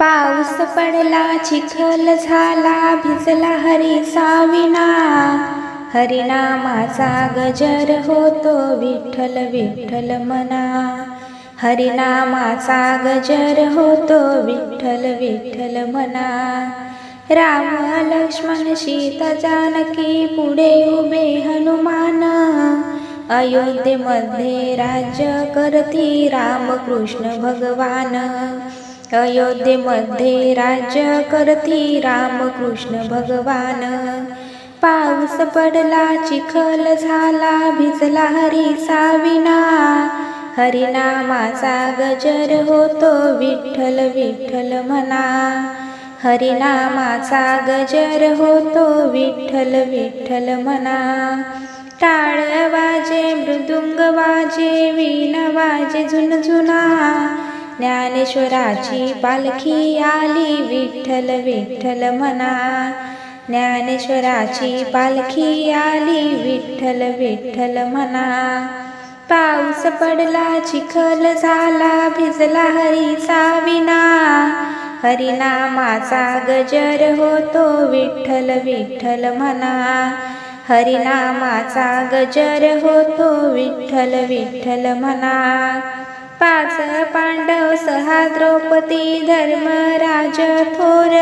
पाऊस पडला चिखल झाला भिजला हरी साविना. हरिनामाचा गजर होतो विठ्ठल विठ्ठल मना. हरिनामाचा गजर होतो विठ्ठल विठ्ठल मना. राम लक्ष्मण सीता जानकी पुढे उभे हनुमान. अयोध्येमध्ये राज्य करती रामकृष्ण भगवान. अयोध्येमध्ये राज्य करती रामकृष्ण भगवान. पाऊस पडला चिखल झाला भिजला हरी साविना. हरिनामाचा गजर होतो विठ्ठल विठ्ठल म्हणा. हरिनामाचा गजर होतो विठ्ठल विठ्ठल म्हणा. टाळ वाजे मृदुंग वाजे वीणा वाजे झुनझुना. ज्ञानेश्वराची पालखी आली विठ्ठल विठ्ठल म्हणा. ज्ञानेश्वराची पालखी आली विठ्ठल विठ्ठल म्हणा. पाऊस पडला चिखल झाला भिजला हरी साविना हरिनामाचा गजर होतो विठ्ठल विठ्ठल म्हणा. हरिनामाचा गजर होतो विठ्ठल विठ्ठल म्हणा. पाच पांडव सहा द्रौपदी धर्मराज थोर.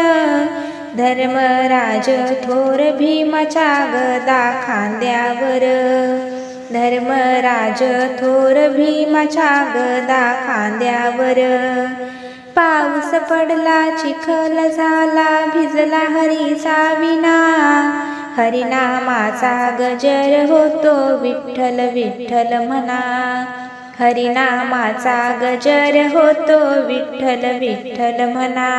धर्मराज थोर भीमाच्या गदा खांद्यावर. धर्मराज थोर भीमाच्या गदा खांद्यावर. पाऊस पडला चिखल झाला भिजला हरीचा विना हरिनामाचा गजर होतो विठ्ठल विठ्ठल म्हणा. हरिनामाचा गजर होतो विठ्ठल विठ्ठल म्हणा.